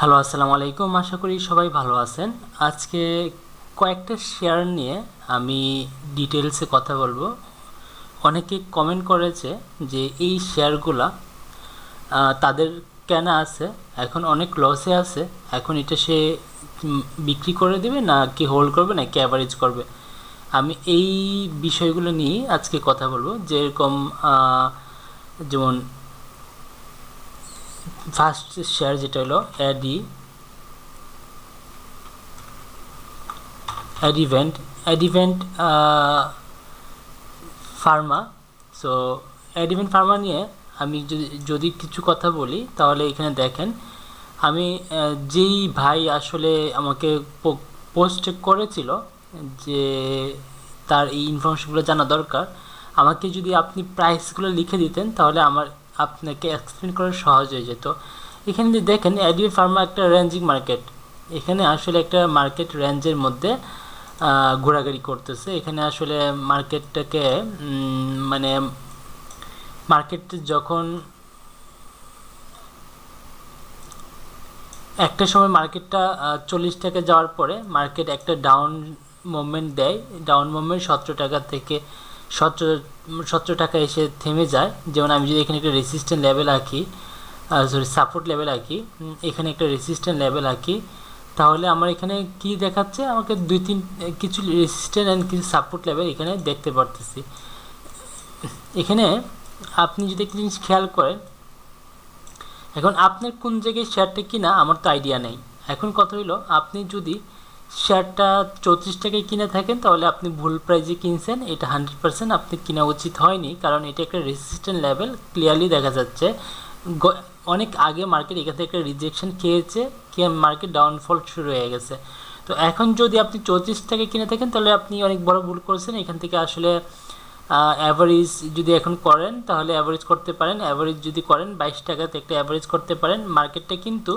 Hello, আসসালামু আলাইকুম। আশা করি সবাই ভালো আছেন। আজকে কয়েকটা শেয়ার নিয়ে আমি ডিটেলসে কথা বলব। অনেকে কমেন্ট করেছে যে এই শেয়ারগুলা তাদের কেনা আছে, এখন অনেক লসে আছে, এখন এটা সে বিক্রি করে দেবে না কি হোল্ড করবে, না কি অ্যাভারেজ করবে? আমি এই বিষয়গুলো নিয়ে আজকে কথা বলব। যেরকম যেমন ফার্স্ট শেয়ার যেটা হলো ad Advent Advent Pharma. So Advent Pharma নিয়ে আমি যদি যদি কিছু কথা বলি, তাহলে এখানে দেখেন, আমি যেই ভাই আসলে আমাকে পোস্ট করেছিল যে তার এই ইনফরমেশনগুলো জানা দরকার, আমাকে যদি আপনি প্রাইসগুলো লিখে দিতেন, তাহলে আমার আপনাকে এক্সপ্লেন করা সহজ হয়ে যেত। এখানে যে দেখেন অ্যাডিও ফার্মা একটা রেঞ্জিং মার্কেট এখানে আসলে একটা মার্কেট রেঞ্জের মধ্যে ঘোরাঘুরি করতেছে। এখানে আসলে মার্কেটটাকে মানে মার্কেট যখন একটা সময় মার্কেটটা চল্লিশ টাকা যাওয়ার পরে মার্কেট একটা ডাউন মুভমেন্ট দেয়। ডাউন মুভমেন্ট সতেরো টাকা থেকে সতেরো সতেরো টাকা এসে থেমে যায়। যেমন আমি যদি এখানে একটা রেসিস্ট্যান্ট লেভেল আঁকি সরি সাপোর্ট লেভেল আঁকি এখানে একটা রেসিস্ট্যান্ট লেভেল আঁকি, তাহলে আমার এখানে কি দেখাচ্ছে? আমাকে দুই, তিন কিছু রেসিস্ট্যান্ট অ্যান্ড কিছু সাপোর্ট লেভেল এখানে দেখতে পারতেছি। এখানে আপনি যদি একটা জিনিস খেয়াল করেন, এখন আপনার কোন জায়গায় শেয়ারটা কিনা, আমার তো আইডিয়া নেই। এখন কথা হইল, আপনি যদি শেয়ারটা চৌত্রিশ টাকায় কিনে থাকেন, তাহলে আপনি ভুল প্রাইজে কিনছেন, এটা হান্ড্রেড পার্সেন্ট আপনি কিনা উচিত হয়নি, কারণ এটা একটা রেসিস্ট্যান্ট লেভেল ক্লিয়ারলি দেখা যাচ্ছে। অনেক আগে মার্কেট এখান থেকে রিজেকশন খেয়েছে, খেয়ে মার্কেট ডাউনফল শুরু হয়ে গেছে। তো এখন যদি আপনি চৌত্রিশ টাকায় কিনে থাকেন, তাহলে আপনি অনেক বড় ভুল করেছেন, এখান থেকে আসলে অ্যাভারেজ যদি এখন করেন, তাহলে অ্যাভারেজ করতে পারেন। অ্যাভারেজ যদি করেন, বাইশ টাকাতে একটা অ্যাভারেজ করতে পারেন। মার্কেটটা কিন্তু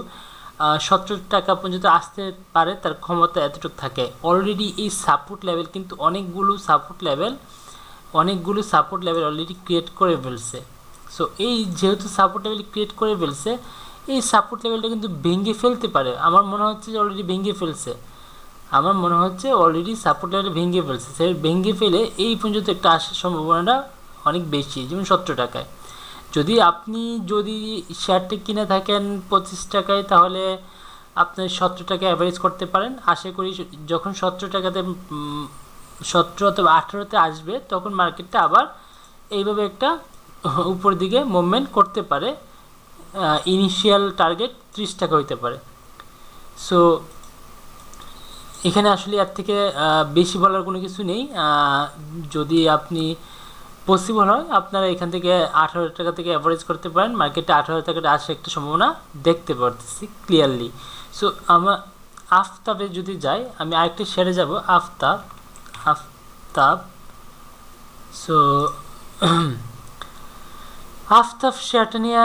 সতেরো টাকা পর্যন্ত আসতে পারে, তার ক্ষমতা এতটুকু থাকে। অলরেডি এই সাপোর্ট লেভেল কিন্তু অনেকগুলো সাপোর্ট লেভেল অনেকগুলো সাপোর্ট লেভেল অলরেডি ক্রিয়েট করে ফেলছে। সো এই যেহেতু সাপোর্ট লেভেল ক্রিয়েট করে ফেলছে, এই সাপোর্ট লেভেলটা কিন্তু ভেঙে ফেলতে পারে। আমার মনে হচ্ছে যে অলরেডি ভেঙে ফেলছে। আমার মনে হচ্ছে অলরেডি সাপোর্ট লেভেল ভেঙে ফেলছে। সে ভেঙে ফেলে এই পর্যন্ত একটা আসার সম্ভাবনাটা অনেক বেশি, যেমন সত্তর টাকায়। যদি আপনি যদি শেয়ারটি কিনে থাকেন পঁচিশ টাকায়, তাহলে আপনি সতেরো টাকা অ্যাভারেজ করতে পারেন। আশা করি যখন সতেরো টাকাতে সতেরো অথবা আঠেরোতে আসবে, তখন মার্কেটটা আবার এইভাবে একটা উপর দিকে মুভমেন্ট করতে পারে। ইনিশিয়াল টার্গেট ত্রিশ টাকা হইতে পারে। সো এখানে আসলে এর থেকে বেশি বলার কোনো কিছু নেই। যদি আপনি পসিবল হয়। আপনারা এখান থেকে আঠারো টাকা থেকে অ্যাভারেজ করতে পারেন। মার্কেটে আঠারো টাকাটা আসার একটা সম্ভাবনা দেখতে পারতেছি ক্লিয়ারলি সো আমার আফতাবে যদি যাই, আমি আরেকটা শেয়ারে যাব, আফতাব আফতাব। সো আফতাব শেয়ারটা নিয়ে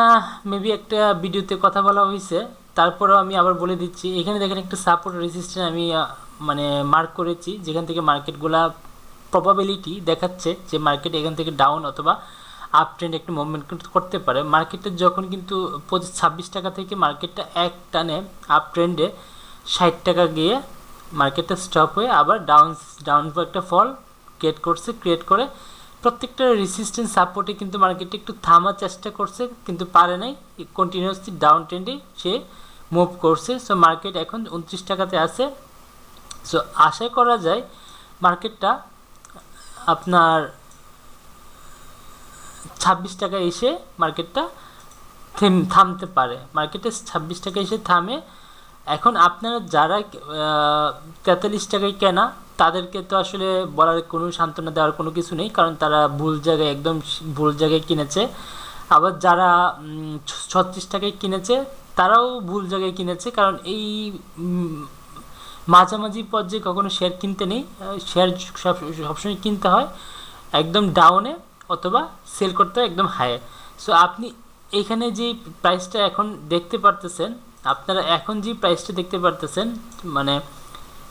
মেবি একটা ভিডিওতে কথা বলা হয়েছে। তারপরেও আমি আবার বলে দিচ্ছি, এখানে দেখেন একটা সাপোর্ট রেজিস্ট্যান্ট আমি মানে মার্ক করেছি, যেখান থেকে মার্কেটগুলা প্রবাবিলিটি দেখাচ্ছে যে মার্কেট এখান থেকে ডাউন অথবা আপ ট্রেন্ড একটা মুভমেন্ট কিন্তু করতে পারে। মার্কেটটা যখন কিন্তু ছাব্বিশ টাকা থেকে মার্কেটটা এক টানে আপ ট্রেন্ডে ষাট টাকা গিয়ে মার্কেটটা স্টপ হয়ে আবার ডাউন ডাউন একটা ফল ক্রিয়েট করছে ক্রিয়েট করে প্রত্যেকটা রেসিস্ট্যান্স সাপোর্টে কিন্তু মার্কেটে একটু থামার চেষ্টা করছে, কিন্তু পারে নাই। কন্টিনিউয়াসলি ডাউন ট্রেন্ডে সে মুভ করছে। সো মার্কেট এখন উনত্রিশ টাকাতে আছে। সো আশা করা যায় মার্কেটটা আপনার ছাব্বিশ টাকা এসে মার্কেটটা থেম থামতে পারে। মার্কেটে ছাব্বিশ টাকা এসে থামে। এখন আপনারা যারা তেতাল্লিশ টাকায় কেনা, তাদেরকে তো আসলে বলার কোনো সান্ত্বনা দেওয়ার কোনো কিছু নেই, কারণ তারা ভুল জায়গায় একদম ভুল জায়গায় কিনেছে। আবার যারা ছত্রিশ টাকায় কিনেছে, তারাও ভুল জায়গায় কিনেছে, কারণ এই মাঝামাঝি পর্যায়ে কখনো শেয়ার কিনতে নেই শেয়ার সব, সবসময় কিনতে হয়, একদম ডাউনে অথবা সেল করতে হয় একদম হাইয়ে সো আপনি এখানে যে প্রাইসটা এখন দেখতে পারতেছেন, আপনারা এখন যে প্রাইসটা দেখতে পারতেছেন মানে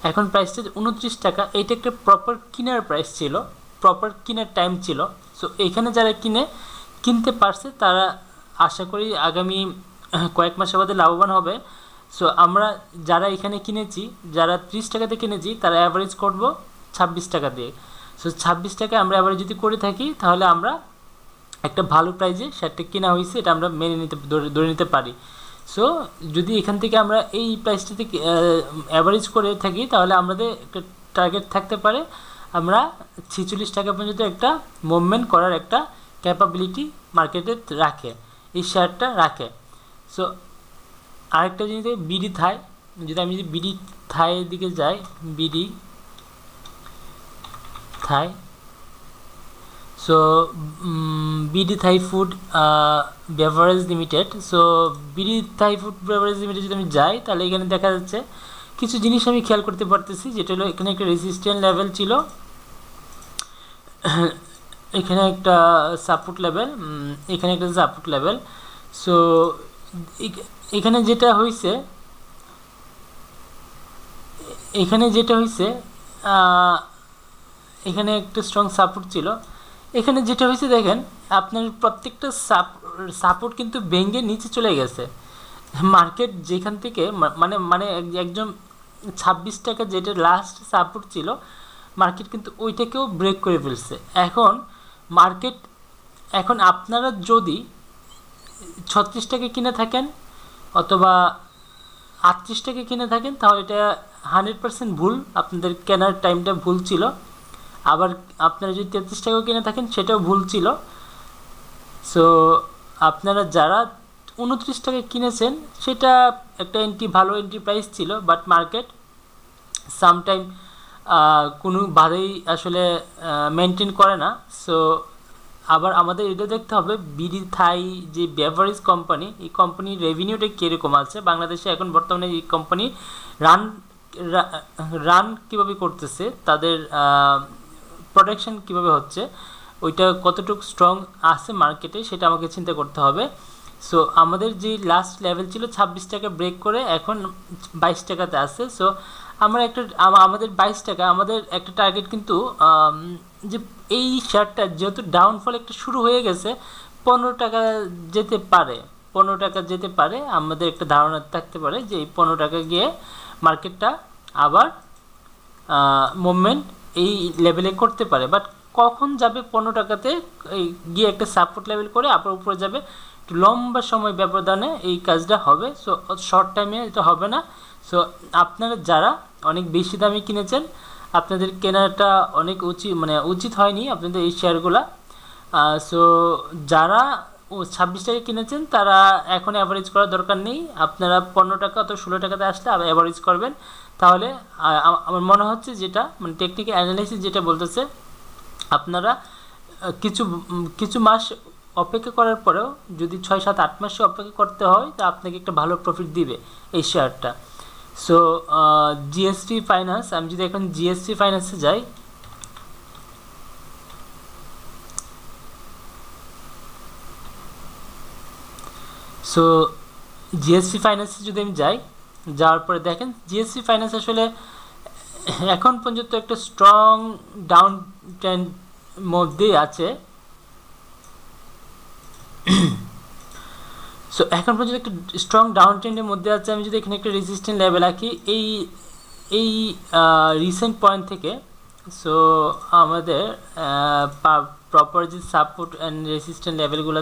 এখন প্রাইসটা উনত্রিশ টাকা, এইটা একটা প্রপার কিনার প্রাইস ছিল প্রপার কিনার টাইম ছিল। সো এখানে যারা কিনে, কিনতে পারছে, তারা আশা করি আগামী কয়েক মাসের বাদে লাভবান হবে। সো আমরা যারা এখানে কিনেছি, যারা ত্রিশ টাকাতে কিনেছি, তারা অ্যাভারেজ করব ছাব্বিশ টাকা দিয়ে। সো ছাব্বিশ টাকা আমরা অ্যাভারেজ যদি করে থাকি, তাহলে আমরা একটা ভালো প্রাইজে শেয়ারটা কেনা হয়েছে, এটা আমরা মেনে নিতে, ধরে নিতে পারি। সো যদি এখান থেকে আমরা এই প্রাইসটাতে অ্যাভারেজ করে থাকি, তাহলে আমাদের একটা টার্গেট থাকতে পারে। আমরা ছিচল্লিশ টাকা পর্যন্ত একটা মুভমেন্ট করার একটা ক্যাপাবিলিটি মার্কেটে রাখে, এই শেয়ারটা রাখে। সো আরেকটা জিনিস বিডি থাই। যদি আমি যদি বিডি থাইয়ের দিকে যাই, BD Thai. So BD Thai food beverage limited so BD Thai food beverage limited যদি আমি যাই, তাহলে এখানে দেখা যাচ্ছে কিছু জিনিস আমি খেয়াল করতে পারতেছি, যেটা হলো এখানে একটা রেজিস্ট্যান্ট লেভেল ছিল। এখানে একটা সাপোর্ট লেভেল এখানে একটা সাপোর্ট লেভেল সো এখানে যেটা হয়েছে এখানে যেটা হয়েছে এখানে একটা স্ট্রং সাপোর্ট ছিল। এখানে যেটা হয়েছে দেখেন, আপনার প্রত্যেকটা সাপোর্ট কিন্তু ভেঙে নিচে চলে গেছে। মার্কেট যেখান থেকে মানে মানে একজন ছাব্বিশ টাকা যেটা লাস্ট সাপোর্ট ছিল মার্কেট কিন্তু ওইটাকেও ব্রেক করে ফেলছে। এখন মার্কেট এখন আপনারা যদি ছত্রিশ টাকা কিনে থাকেন অথবা আটত্রিশ টাকা কিনে থাকেন, তাহলে এটা হান্ড্রেড পার্সেন্ট ভুল। আপনাদের কেনার টাইমটা ভুল ছিল। আবার আপনারা যদি তেত্রিশ টাকাও কিনে থাকেন, সেটাও ভুল ছিল। সো আপনারা যারা উনত্রিশ টাকা কিনেছেন, সেটা একটা এন্ট্রি ভালো এন্ট্রি প্রাইস ছিল বাট মার্কেট সামটাইম কোনো বাধেই আসলে মেনটেন করে না। সো আবার আমাদের এটা দেখতে হবে, বিডি থাই যে বেভারেজ কোম্পানি এই কোম্পানির রেভিনিউটা কীরকম আছে? বাংলাদেশে এখন বর্তমানে এই কোম্পানি রান রান কীভাবে করতেছে? তাদের প্রোডাকশন কীভাবে হচ্ছে? ওইটা কতটুকু স্ট্রং আছে মার্কেটে সেটা আমাকে চিন্তা করতে হবে। সো আমাদের যে লাস্ট লেভেল ছিল, ছাব্বিশ টাকা ব্রেক করে এখন বাইশ টাকাতে আছে। সো আমরা একটা আমাদের বাইশ টাকা, আমাদের একটা টার্গেট কিন্তু যে এই শেয়ারটা যেহেতু ডাউনফল একটা শুরু হয়ে গেছে, পনেরো টাকা যেতে পারে, পনেরো টাকা যেতে পারে, আমাদের একটা ধারণা থাকতে পারে যে এই পনেরো টাকা গিয়ে মার্কেটটা আবার মুভমেন্ট এই লেভেলে করতে পারে। বাট কখন যাবে পনেরো টাকাতে গিয়ে একটা সাপোর্ট লেভেল করে, আবার উপরে যাবে, একটু লম্বা সময় ব্যবধানে এই কাজটা হবে। সো শর্ট টাইমে এটা হবে না। সো আপনারা যারা অনেক বেশি দামে কিনেছেন, আপনাদের কেনাটা অনেক উচিত মানে উচিত হয়নি আপনাদের এই শেয়ারগুলা। সো যারা ও ছাব্বিশ টাকা কিনেছেন, তারা এখন অ্যাভারেজ করার দরকার নেই। আপনারা পনেরো টাকা অথবা ষোলো টাকাতে আসলে আবার অ্যাভারেজ করবেন। তাহলে আমার মনে হচ্ছে যেটা মানে টেকনিক্যাল অ্যানালাইসিস যেটা বলতেছে, আপনারা কিছু কিছু মাস অপেক্ষা করার পরেও যদি ছয় সাত আট মাসে অপেক্ষা করতে হয়, তা আপনাকে একটা ভালো প্রফিট দিবে এই শেয়ারটা। সো জিএসটি ফাইন্যান্স আমি যদি এখন জিএসটি ফাইন্যান্সে যাই সো জিএসটি ফাইন্যান্সে যদি আমি যাই, যাওয়ার পরে দেখেন জিএসটি ফাইন্যান্স আসলে এখন পর্যন্ত একটা স্ট্রং ডাউন ট্রেন্ড মধ্যেই আছে। সো এখন পর্যন্ত একটা স্ট্রং ডাউন ট্রেন্ডের মধ্যে আছে, আমি যদি এখানে একটা রেজিস্ট্যান্ট লেভেল আঁকি, এই এই রিসেন্ট পয়েন্ট থেকে সো আমাদের প্রপার যে সাপোর্ট অ্যান্ড রেজিস্ট্যান্ট লেভেলগুলো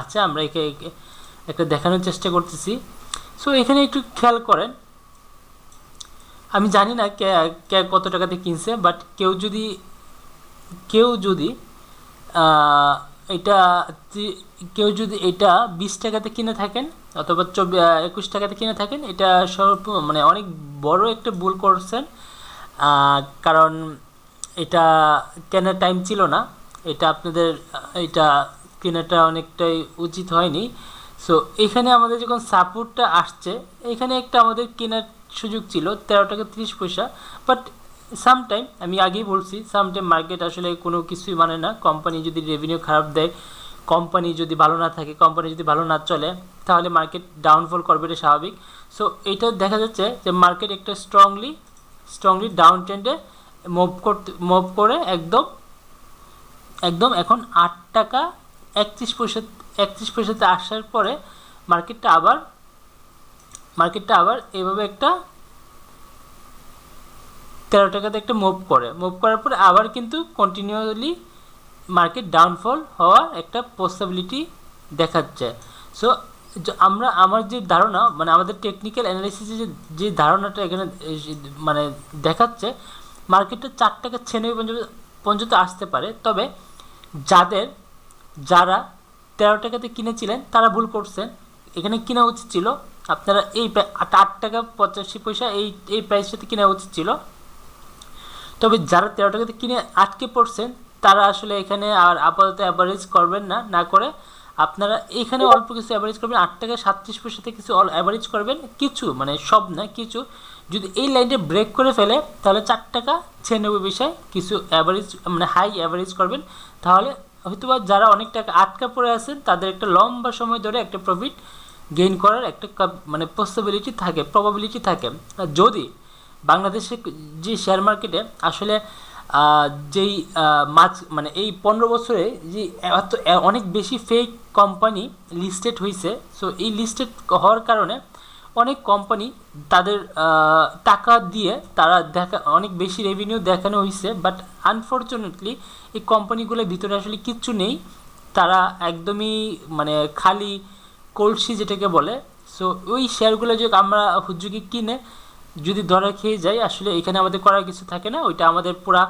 আছে, আমরা একে একটা দেখানোর চেষ্টা করতেছি। সো এখানে একটু খেয়াল করেন, আমি জানি না কে কত টাকাতে কিনছে বাট কেউ যদি কেউ যদি এটা কেউ যদি এটা বিশ টাকাতে কিনে থাকেন অথবা চব্বিশ একুশ টাকাতে কিনে থাকেন, এটা স্বল্প মানে অনেক বড় একটা ভুল করছেন। কারণ এটা কেনার টাইম ছিল না। এটা আপনাদের, এটা কেনাটা অনেকটাই উচিত হয়নি। সো এখানে আমাদের যখন সাপোর্টটা আসছে, এখানে একটা আমাদের কেনার সুযোগ ছিল, তেরো টাকা তিরিশ পয়সা। বাট সামটাইম আমি আগেই বলছি সামটাইম মার্কেট আসলে কোনো কিছুই মানে না। কোম্পানি যদি রেভিনিউ খারাপ দেয় কোম্পানি যদি ভালো না থাকে কোম্পানি যদি ভালো না চলে, তাহলে মার্কেট ডাউনফল করবে, এটা স্বাভাবিক। সো এটা দেখা যাচ্ছে যে মার্কেট একটা স্ট্রংলি স্ট্রংলি ডাউন ট্রেন্ডে মুভ করতে মুভ করে একদম একদম এখন আট টাকা একত্রিশ পয়সা, একত্রিশ পয়সাতে আসার পরে মার্কেটটা আবার মার্কেটটা আবার এভাবে একটা তেরো টাকাতে একটা মুভ করে। মুভ করার পরে আবার কিন্তু কন্টিনিউয়াসলি মার্কেট ডাউনফল হওয়ার একটা পসিবিলিটি দেখাচ্ছে সো আমরা, আমার যে ধারণা মানে আমাদের টেকনিক্যাল অ্যানালিসিসে যে যে ধারণাটা এখানে মানে দেখাচ্ছে মার্কেটটা চার টাকা ছিয়ানব্বই পর্যন্ত পর্যন্ত আসতে পারে। তবে যাদের, যারা তেরো টাকাতে কিনেছিলেন, তারা ভুল করছেন। এখানে কেনা উচিত ছিল, আপনারা এই আট টাকা পঁচাশি পয়সা এই এই প্রাইসটাতে কেনা উচিত ছিল। তবে যারা তেরো টাকাতে কিনে আটকে পড়ছেন তারা আসলে এখানে আর আপাতত অ্যাভারেজ করবেন না না করে আপনারা এখানে অল্প কিছু অ্যাভারেজ করবেন, আট টাকা সাতত্রিশ পয়সাতে কিছু অ্যাভারেজ করবেন, কিছু মানে সব না, কিছু। যদি এই লাইনটা ব্রেক করে ফেলে, তাহলে চার টাকা ছিয়ানব্বই পয়সায় কিছু অ্যাভারেজ মানে হাই অ্যাভারেজ করবেন। তাহলে হয়তো বা যারা অনেক টাকা আটকা পড়ে আছেন, তাদের একটা লম্বা সময় ধরে একটা প্রফিট গেইন করার একটা মানে পসিবিলিটি থাকে প্রবাবিলিটি থাকে। যদি বাংলাদেশের যে শেয়ার মার্কেটে আসলে যেই মাছ মানে এই পনেরো বছরে যে এত অনেক বেশি ফেক কোম্পানি লিস্টেড হয়েছে সো এই লিস্টেড হওয়ার কারণে অনেক কোম্পানি তাদের টাকা দিয়ে তারা দেখা, অনেক বেশি রেভিনিউ দেখানো হয়েছে বাট আনফর্চুনেটলি এই কোম্পানিগুলোর ভিতরে আসলে কিচ্ছু নেই। তারা একদমই মানে খালি কলসি যেটাকে বলে সো ওই শেয়ারগুলো যদি আমরা হুজুকি কিনে যদি ধরা খেয়ে যাই আসলে এখানে আমাদের করার কিছু থাকে না। ওইটা আমাদের পুরা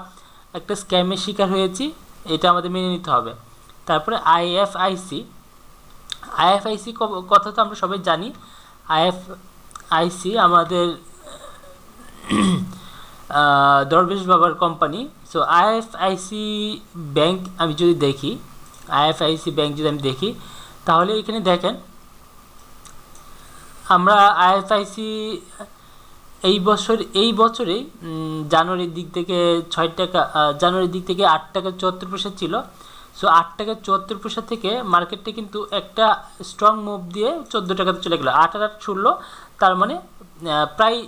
একটা স্ক্যামের শিকার হয়েছি, এটা আমাদের মেনে নিতে হবে। তারপরে আইএফআইসি আইএফআইসি কথা তো আমরা সবাই জানি। আইএফ আইএফআইসি আমাদের দরবেশ বাবার কোম্পানি সো আইএফআইসি ব্যাংক আমি যদি দেখি আইএফআইসি ব্যাংক যদি আমি দেখি, তাহলে এখানে দেখেন, আমরা আইএফআইসি এই বছর, এই বছরেই জানুয়ারির দিক থেকে ছয় টাকা জানুয়ারির দিক থেকে আট টাকা চুয়াত্তর পয়সা ছিল। সো আট টাকা চুয়াত্তর পয়সা থেকে মার্কেটটা কিন্তু একটা স্ট্রং মুভ দিয়ে চোদ্দ টাকাতে চলে গেলো। আট আট ষোলো, তার মানে প্রায়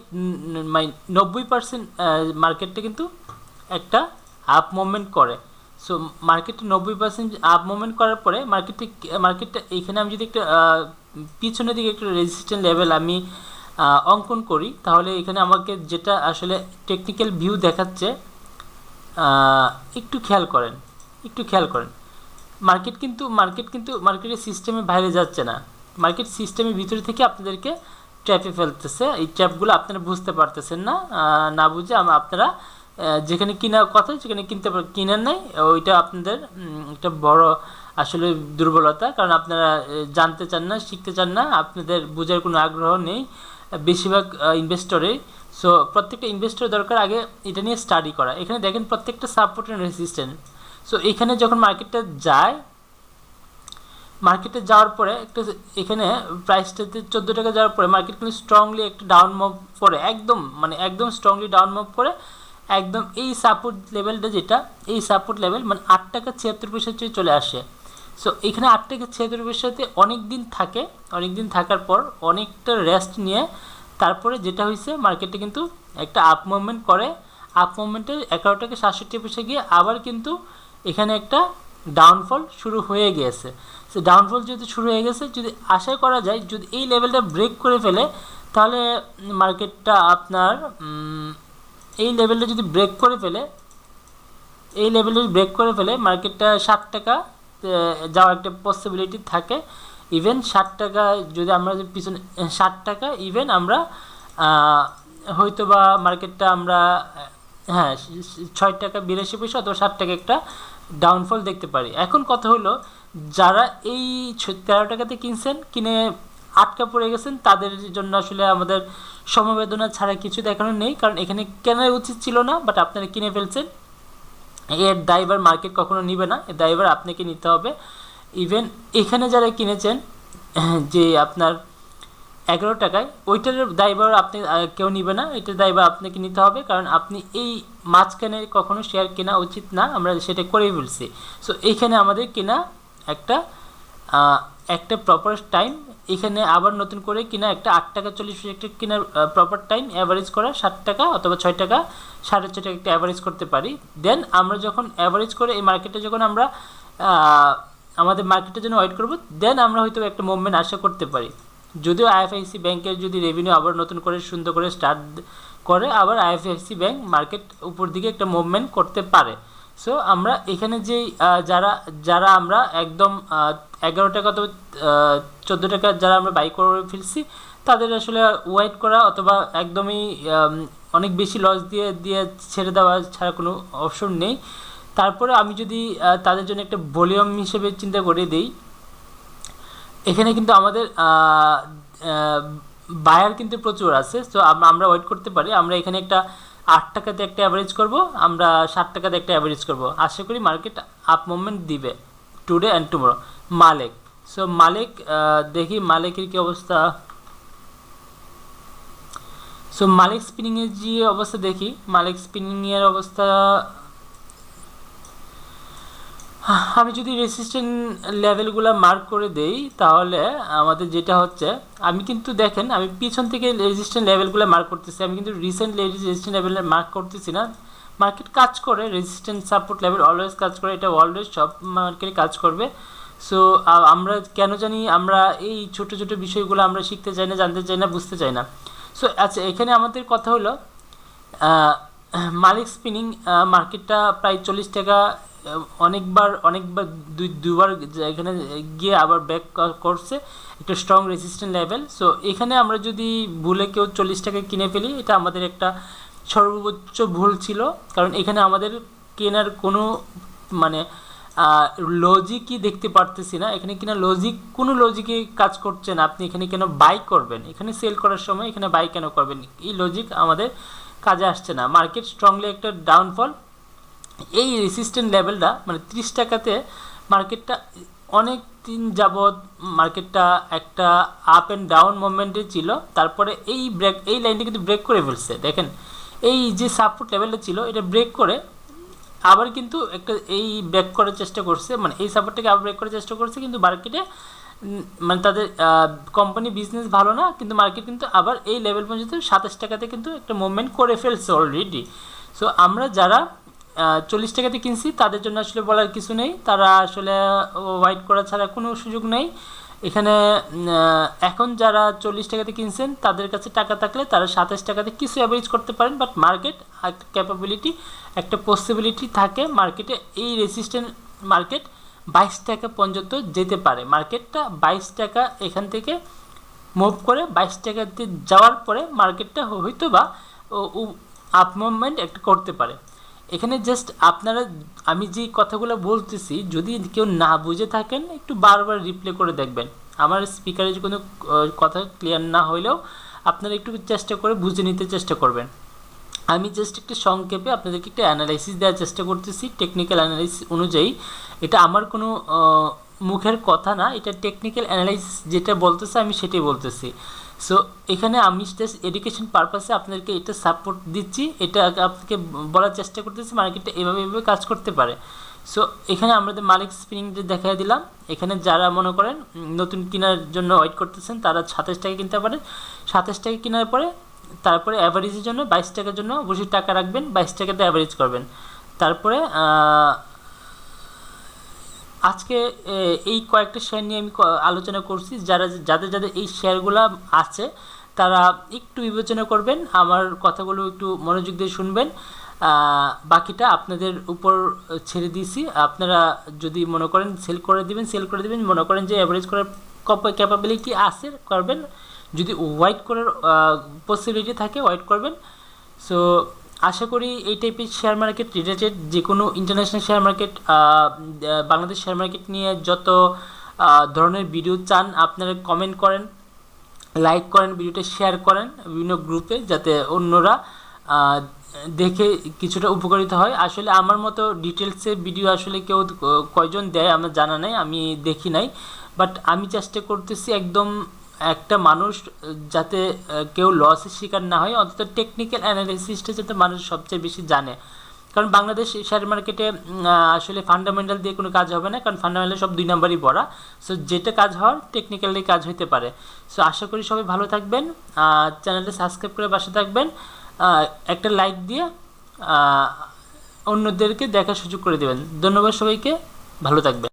নব্বই পার্সেন্ট মার্কেটটা কিন্তু একটা আপ মুভমেন্ট করে। সো মার্কেটে নব্বই পার্সেন্ট আপ মুভমেন্ট করার পরে মার্কেটে মার্কেটটা এখানে আমি যদি একটা পিছনের দিকে একটা রেজিস্ট্যান্ট লেভেল আমি অঙ্কন করি, তাহলে এখানে আমাকে যেটা আসলে টেকনিক্যাল ভিউ দেখাচ্ছে একটু খেয়াল করেন, একটু খেয়াল করেন। মার্কেট কিন্তু মার্কেট কিন্তু মার্কেটের সিস্টেমে বাইরে যাচ্ছে না। মার্কেট সিস্টেমের ভিতরে থেকে আপনাদেরকে ট্র্যাপে ফেলতেছে। এই ট্র্যাপগুলো আপনারা বুঝতে পারতেছেন না না বুঝে আপনারা যেখানে কেনার কথা সেখানে কিনতে কিনেন নাই, ওইটা আপনাদের একটা বড় আসলে দুর্বলতা। কারণ আপনারা জানতে চান না, শিখতে চান না, আপনাদের বোঝার কোনো আগ্রহ নেই। বেশিরভাগ ইনভেস্টরে সো প্রত্যেকটা ইনভেস্টর দরকার আগে এটা নিয়ে স্টাডি করা। এখানে দেখেন প্রত্যেকটা সাপোর্ট অ্যান্ড রেসিস্ট্যান্ট সো এখানে যখন মার্কেটটা যায় মার্কেটে যাওয়ার পরে একটা এখানে প্রাইসটাতে চোদ্দ টাকা যাওয়ার পরে মার্কেট কিন্তু স্ট্রংলি একটা ডাউন মুভ করে, একদম মানে একদম স্ট্রংলি ডাউন মুভ করে, একদম এই সাপোর্ট লেভেলটা যেটা, এই সাপোর্ট লেভেল মানে আট টাকা ছিয়াত্তর পয়সা চলে আসে। সো এখানে আট থেকে ছিয়াত্তর পয়সাতে অনেক দিন থাকে অনেক দিন থাকার পর অনেকটা রেস্ট নিয়ে তারপরে যেটা হয়েছে মার্কেটে কিন্তু একটা আপ মুভমেন্ট করে। আপ মুভমেন্টে এগারো থেকে সাতষট্টি পয়সা গিয়ে আবার কিন্তু এখানে একটা ডাউনফল শুরু হয়ে গিয়েছে। সে ডাউনফল যেহেতু শুরু হয়ে গেছে, যদি আশা করা যায়, যদি এই লেভেলটা ব্রেক করে ফেলে, তাহলে মার্কেটটা আপনার এই লেভেলটা যদি ব্রেক করে ফেলে, এই লেভেলটা ব্রেক করে ফেলে মার্কেটটা ষাট টাকা যাওয়ার একটা পসিবিলিটি থাকে। ইভেন ষাট টাকা, যদি আমরা পিছনে, ষাট টাকা ইভেন আমরা হয়তো বা মার্কেটটা আমরা হ্যাঁ ছয় টাকা বিরাশি পয়সা অথবা ষাট টাকা একটা ডাউনফল দেখতে পারি। এখন কথা হলো, যারা এই তেরো টাকাতে কিনছেন, কিনে আটকা পড়ে গেছেন, তাদের জন্য আসলে আমাদের সমবেদনা ছাড়া কিছু দেখানো নেই। কারণ এখানে কেনার উচিত ছিল না বাট আপনারা কিনে ফেলছেন। এর ড্রাইভার মার্কেট কখনো নিবে না এর ড্রাইভার আপনাকে নিতে হবে। ইভেন এখানে যারা কিনেছেন, যে আপনার এগারো টাকায়, ওইটার ড্রাইভার আপনি কেউ নিবে না এটার ড্রাইভার আপনাকে নিতে হবে, কারণ আপনি এই মাঝখানে কখনো শেয়ার কেনা উচিত না, আমরা সেটা করেই ফেলছি সো এইখানে আমাদের কেনা একটা একটা প্রপার টাইম এখানে আবার নতুন করে কিনা একটা আট টাকা চল্লিশ পয়সা একটা কেনার প্রপার টাইম অ্যাভারেজ করা ষাট টাকা অথবা ছয় টাকা, সাড়ে ছয় টাকা একটা অ্যাভারেজ করতে পারি। দেন আমরা যখন অ্যাভারেজ করে এই মার্কেটে যখন আমরা আমাদের মার্কেটের জন্য ওয়েট করব দেন আমরা হয়তো একটা মুভমেন্ট আশা করতে পারি। যদিও আইএফআইসি ব্যাংকের যদি রেভিনিউ আবার নতুন করে সুন্দর করে স্টার্ট করে, আবার আইএফআইসি ব্যাংক মার্কেট উপর দিকে একটা মুভমেন্ট করতে পারে। সো আমরা এখানে যেই যারা যারা আমরা একদম এগারো টাকা অথবা চোদ্দ টাকা যারা আমরা বাই করে ফেলছি, তাদের আসলে ওয়েট করা অথবা একদমই অনেক বেশি লস দিয়ে দিয়ে ছেড়ে দেওয়া ছাড়া কোনো অপশন নেই। তারপরে আমি যদি তাদের জন্য একটা ভলিউম হিসেবে চিন্তা করে দিই, এখানে কিন্তু আমাদের বায়ার কিন্তু প্রচুর আছে। সো আমরা ওয়েট করতে পারি। আমরা এখানে একটা আট টাকাতে একটা অ্যাভারেজ করব, আমরা ষাট টাকাতে একটা অ্যাভারেজ করব। আশা করি মার্কেট আপ মুভমেন্ট দিবে today and tomorrow Malik so মালিক দেখি মালিকের কি অবস্থা। সো মালিক স্পিনিংয়ের যে অবস্থা দেখি, মালিক স্পিনিংয়ের অবস্থা আমি যদি রেসিস্ট্যান্ট লেভেলগুলো মার্ক করে দেই, তাহলে আমাদের যেটা হচ্ছে, আমি কিন্তু দেখেন, আমি পিছন থেকে রেজিস্ট্যান্ট লেভেলগুলো মার্ক করতেছি, আমি কিন্তু রিসেন্ট রেজিস্ট্যান্ট লেভেল মার্ক করতেছি না। মার্কেট কাজ করে রেজিস্ট্যান্ট সাপোর্ট লেভেল অলওয়েজ কাজ করে, এটা অলওয়েজ সব মার্কেটে কাজ করবে। সো আমরা কেন জানি আমরা এই ছোট ছোট বিষয়গুলো আমরা শিখতে চাই না, জানতে চাই না, বুঝতে চাই না। সো আচ্ছা এখানে আমাদের কথা হলো মালিক স্পিনিং মার্কেটটা প্রায় চল্লিশ টাকা অনেকবার অনেকবার দুই, দুবার এখানে গিয়ে আবার ব্যাক করছে একটা স্ট্রং রেজিস্ট্যান্ট লেভেল সো এখানে আমরা যদি ভুলে কেউ চল্লিশ টাকায় কিনে ফেলি, এটা আমাদের একটা সর্বোচ্চ ভুল ছিল। কারণ এখানে আমাদের কেনার কোনো মানে লজিকই দেখতে পারতেছি না। এখানে কিনা লজিক কোনো লজিকে কাজ করছে না। আপনি এখানে কেন বাই করবেন? এখানে সেল করার সময় এখানে বাই কেন করবেন? এই লজিক আমাদের কাজে আসছে না। মার্কেট স্ট্রংলি একটা ডাউনফল এই রেসিস্ট্যান্ট লেভেলটা মানে ত্রিশ টাকাতে মার্কেটটা অনেক দিন যাবৎ মার্কেটটা একটা আপ অ্যান্ড ডাউন মুভমেন্টে ছিল। তারপরে এই ব্রেক এই লাইনটা কিন্তু ব্রেক করে ফেলছে। দেখেন, এই যে সাপোর্ট লেভেলটা ছিল, এটা ব্রেক করে আবার কিন্তু একটা এই ব্রেক করার চেষ্টা করছে। মানে এই সাপোর্টটাকে আবার ব্রেক করার চেষ্টা করছে, কিন্তু মার্কেটে মানে তাদের কোম্পানি বিজনেস ভালো না, কিন্তু মার্কেট কিন্তু আবার এই লেভেল পর্যন্ত সাতাশ টাকাতে কিন্তু একটা মুভমেন্ট করে ফেলছে অলরেডি সো আমরা যারা চল্লিশ টাকাতে কিনছি, তাদের জন্য আসলে বলার কিছু নেই। তারা আসলে ওয়াইট করা ছাড়া কোনো সুযোগ নেই। এখানে এখন যারা চল্লিশ টাকাতে কিনছেন, তাদের কাছে টাকা থাকলে তারা সাতাশ টাকাতে কিছু অ্যাভারেজ করতে পারেন বাট মার্কেট একটা ক্যাপাবিলিটি একটা পসিবিলিটি থাকে মার্কেটে এই রেসিস্ট্যান্ট মার্কেট বাইশ টাকা পর্যন্ত যেতে পারে। মার্কেটটা বাইশ টাকা এখান থেকে মুভ করে, বাইশ টাকাতে যাওয়ার পরে মার্কেটটা হয়তো বা আপ মুভমেন্ট একটা করতে পারে। এখানে জাস্ট আপনারা, আমি যে কথাগুলো বলতেছি, যদি কেউ না বুঝে থাকেন, একটু বারবার রিপ্লে করে দেখবেন। আমার স্পিকারে কোনো কথা ক্লিয়ার না হইলেও আপনারা একটু চেষ্টা করে বুঝে নিতে চেষ্টা করবেন। আমি জাস্ট একটু সংক্ষেপে আপনাদেরকে একটা অ্যানালাইসিস দেওয়ার চেষ্টা করতেছি টেকনিক্যাল অ্যানালাইসিস অনুযায়ী। এটা আমার কোনো মুখের কথা না, এটা টেকনিক্যাল অ্যানালাইসিস যেটা বলতেছে, আমি সেটাই বলতেছি। সো এখানে আমি জাস্ট এডুকেশন পারপাসে আপনাদেরকে এটা সাপোর্ট দিচ্ছি। এটা আপনাকে বলার চেষ্টা করতেছি মার্কেটটা এভাবে এভাবে কাজ করতে পারে। সো এখানে আমাদের মালিক স্পিনিং যে দেখাই দিলাম। এখানে যারা মনে করেন নতুন কেনার জন্য ওয়েট করতেছেন, তারা সাতাশ টাকা কিনতে পারেন সাতাশ টাকা কেনার পরে তারপরে অ্যাভারেজের জন্য বাইশ টাকার জন্য অবশ্যই টাকা রাখবেন, বাইশ টাকাতে অ্যাভারেজ করবেন। তারপরে আজকে এই কয়েকটা শেয়ার নিয়ে আমি আলোচনা করছি। যারা, যাদের যাদের এই শেয়ারগুলো আছে, তারা একটু বিবেচনা করবেন, আমার কথাগুলো একটু মনোযোগ দিয়ে শুনবেন। বাকিটা আপনাদের উপর ছেড়ে দিয়েছি আপনারা যদি মনে করেন সেল করে দিবেন সেল করে দিবেন, মনে করেন যে অ্যাভারেজ করার ক্যাপাবিলিটি আছে, করবেন। যদি ওয়াইট করার পসিবিলিটি থাকে ওয়াইট করবেন। সো আশা করি এই টাইপের শেয়ার মার্কেট রিলেটেড যে কোনো international share market Bangladesh share market নিয়ে যত ধরনের ভিডিও চান, আপনারা কমেন্ট করেন লাইক করেন ভিডিওটা শেয়ার করেন বিভিন্ন গ্রুপে যাতে অন্যরা দেখে কিছুটা উপকারিত হয়। আসলে আমার মতো ডিটেলসে ভিডিও আসলে কেউ কয়জন দেয় আমার জানা নাই, আমি দেখি নাই। বাট আমি চেষ্টা করতেছি একদম একটা মানুষ যাতে কেউ লসের শিকার না হয়, অন্তত টেকনিক্যাল অ্যানালিসিসটা যাতে মানুষ সবচেয়ে বেশি জানে। কারণ বাংলাদেশ শেয়ার মার্কেটে আসলে ফান্ডামেন্টাল দিয়ে কোনো কাজ হবে না, কারণ ফান্ডামেন্টাল সব দুই নাম্বারই পড়া সো যেটা কাজ হওয়ার টেকনিক্যালি কাজ হতে পারে। সো আশা করি সবাই ভালো থাকবেন। চ্যানেলটা সাবস্ক্রাইব করে পাশে থাকবেন। একটা লাইক দিয়ে অন্যদেরকে দেখার সুযোগ করে দেবেন। ধন্যবাদ সবাইকে। ভালো থাকবেন।